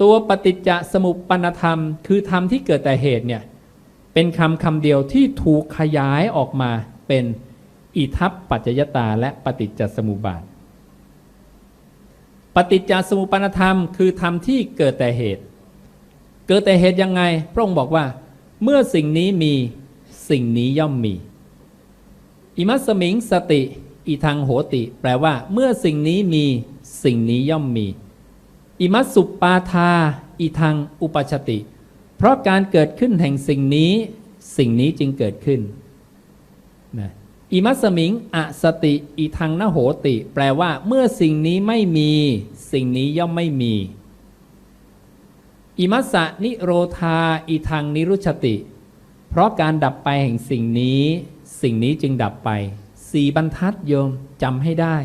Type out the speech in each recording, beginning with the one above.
ตัวปฏิจจสมุปปนธรรม คือธรรมที่เกิดแต่เหตุเนี่ยเป็นคำคำเดียวที่ถูกขยายออกมาเป็นอิทัปปัจจยตาและปฏิจจสมุปบาท ปฏิจจสมุปปนธรรม คือธรรมที่เกิดแต่เหตุ เกิดแต่เหตุยังไง พระองค์บอกว่า เมื่อสิ่งนี้มีสิ่งนี้ย่อมมี อิมัสมิงสติอีทางโหติ แปลว่า เมื่อสิ่งนี้มีสิ่งนี้ย่อมมี อิมัสุปาทาอีทางอุปชติ เพราะการเกิดขึ้นแห่งสิ่งนี้ สิ่งนี้จึงเกิดขึ้นนะอิมัสสมิงอสติอีทางนโหติ แปลว่า เมื่อสิ่งนี้ไม่มี สิ่งนี้ย่อมไม่มีอิมัสสะนิโรธาอีทางนิรุชติ เพราะการดับไปแห่งสิ่งนี้ สิ่งนี้จึงดับไปสี่บรรทัดโยมจำให้ได้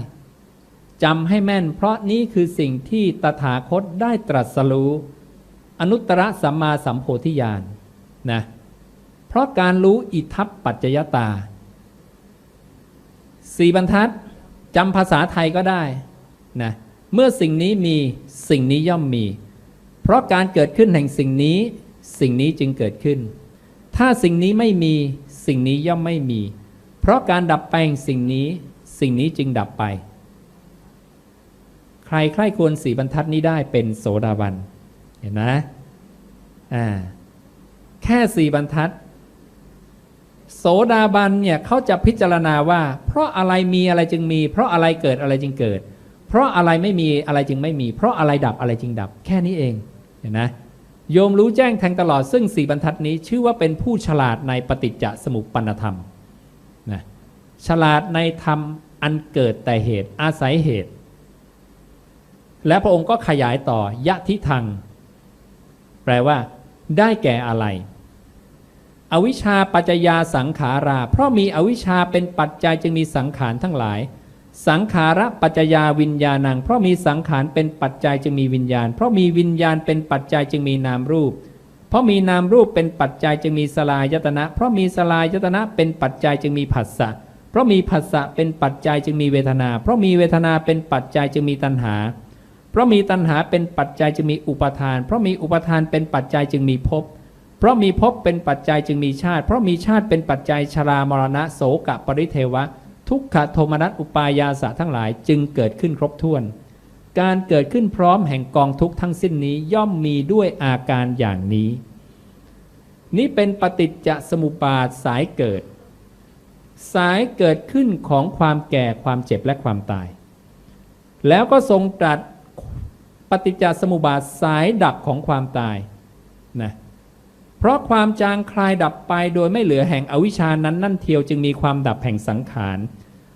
จำให้แม่น เพราะนี้คือสิ่งที่ตถาคตได้ตรัสรู้ อนุตตรสัมมาสัมโพธิญาณนะเพราะการรู้อิทัปปัจจยตาสี่บรรทัดจำภาษาไทยก็ได้นะเมื่อสิ่งนี้มีสิ่งนี้ย่อมมี เพราะการเกิดขึ้นแห่งสิ่งนี้ สิ่งนี้จึงเกิดขึ้น ถ้าสิ่งนี้ไม่มีสิ่งนี้ย่อมไม่มี เพราะการดับไปแห่งสิ่งนี้ สิ่งนี้จึงดับไป รใครควรสีบรรทัดนี้ได้เป็นโสดาบัน เห็นไหมอ่าแค่สี่บรรทัด โสดาบันเนี่ยเขาจะพิจารณาว่า เพราะอะไรมีอะไรจึงมี เพราะอะไรเกิดอะไรจึงเกิด เพราะอะไรไม่มีอะไรจึงไม่มี เพราะอะไรดับอะไรจึงดับ แค่นี้เองเห็นไหมโยมรู้แจ้งแทงตลอดซึ่งสี่บรรทัดนี้ ชื่อว่าเป็นผู้ฉลาดในปฏิจจสมุปปนธรรมนะฉลาดในธรรมอันเกิดแต่เหตุอาศัยเหตุ และพระองค์ก็ขยายต่อยะทิทัง แปลว่า ได้แก่อะไร อวิชชาปัจจยาสังขารา เพราะมีอวิชชาเป็นปัจจัยจึงมีสังขารทั้งหลาย สังขาระปัจจยาวิญญาณัง เพราะมีสังขารเป็นปัจจัยจึงมีวิญญาณ เพราะมีวิญญาณเป็นปัจจัยจึงมีนามรูป เพราะมีนามรูปเป็นปัจจัยจึงมีสลายตนะ เพราะมีสลายตนะเป็นปัจจัยจึงมีผัสสะเพราะมีผัสสะเป็นปัจจัยจึงมีเวทนา เพราะมีเวทนาเป็นปัจจัยจึงมีตัณหาเพราะมีตัณหาเป็นปัจจัยจึงมีอุปทาน เพราะมีอุปทานเป็นปัจจัยจึงมีภพเพราะมีภพเป็นปัจจัยจึงมีชาติ เพราะมีชาติเป็นปัจจัยชรามรณะโสกะปริเทวะ ทุกขโทมนัสอุปายาสะทั้งหลายจึงเกิดขึ้นครบถ้วน การเกิดขึ้นพร้อมแห่งกองทุกข์ทั้งสิ้นนี้ย่อมมีด้วยอาการอย่างนี้ นี้เป็นปฏิจจสมุปบาทสายเกิด สายเกิดขึ้นของความแก่ความเจ็บและความตาย แล้วก็ทรงตรัส ปฏิจจสมุปบาทสายดับของความตายนะเพราะความจางคลายดับไปโดยไม่เหลือแห่งอวิชานั้นนั่นเทียวจึงมีความดับแห่งสังขาร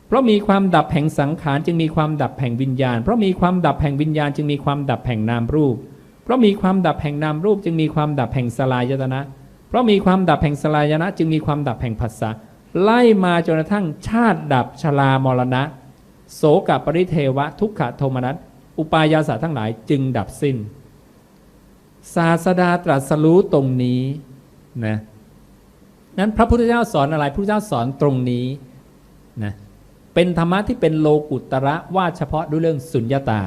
เพราะมีความดับแห่งสังขารจึงมีความดับแห่งวิญญาณ เพราะมีความดับแห่งวิญญาณจึงมีความดับแห่งนามรูป เพราะมีความดับแห่งนามรูปจึงมีความดับแห่งสลายตนะ เพราะมีความดับแห่งสลายนะจึงมีความดับแห่งผัสสะไล่มาจนกระทั่งชาติดับชรามรณะ โสกปริเทวะ ทุกขโทมนัส อุปายาสาทั้งหลายจึงดับสิ้น ศาสดาตรัสรู้ตรงนี้นะนั้นพระพุทธเจ้าสอนอะไรพระพุทธเจ้าสอนตรงนี้นะเป็นธรรมะที่เป็นโลกุตระว่าเฉพาะด้วยเรื่องสุญญาตา